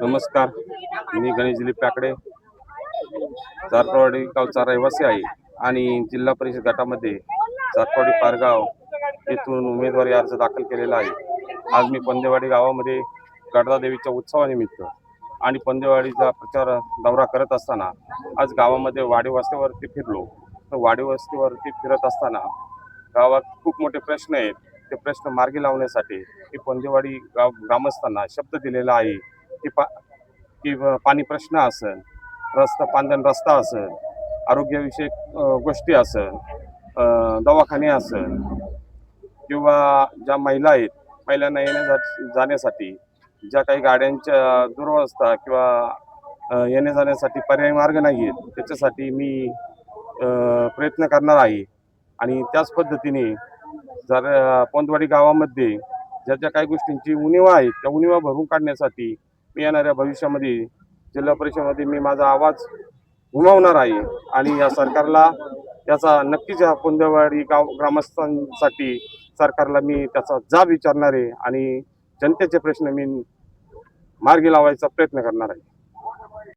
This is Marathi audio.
नमस्कार. मी गणेश दिलीप काकडे. चारपवाडी गावचा रहिवासी आहे आणि जिल्हा परिषद गटामध्ये चारपवाडी पारगाव येथून उमेदवारी अर्ज दाखल केलेला आहे. आज मी पंदेवाडी गावामध्ये गडदादेवीच्या उत्सवानिमित्त आणि पंदेवाडीचा प्रचार दौरा करत असताना आज गावामध्ये वाडी वस्तीवरती फिरलो. तर वाडी वस्तीवरती फिरत असताना गावात खूप मोठे प्रश्न आहेत. ते प्रश्न मार्गी लावण्यासाठी मी पंदेवाडी गाव ग्रामस्थांना शब्द दिलेला आहे. की पा की पाणी प्रश्न असेल रस्ता पांदन रस्ता असेल आरोग्यविषयक गोष्टी असेल दवाखाने असेल किंवा ज्या महिला आहेत महिलांना येण्या जा- जाण्यासाठी ज्या काही गाड्यांच्या दुरवस्था किंवा येण्या जाण्यासाठी पर्यायी मार्ग नाही आहेत त्याच्यासाठी मी प्रयत्न करणार आहे. आणि त्याच पद्धतीने जर पोंदवाडी गावामध्ये ज्या ज्या काही गोष्टींची उणिवा आहेत त्या उणिवा भरून काढण्यासाठी मी येणाऱ्या भविष्यामध्ये जिल्हा परिषदेमध्ये मी माझा आवाज घुमावणार आहे आणि या सरकारला त्याचा नक्कीच या पोंदेवाडी गाव ग्रामस्थांसाठी सरकारला मी त्याचा जाब विचारणार आहे आणि जनतेचे प्रश्न मी मार्गी लावायचा प्रयत्न करणार आहे.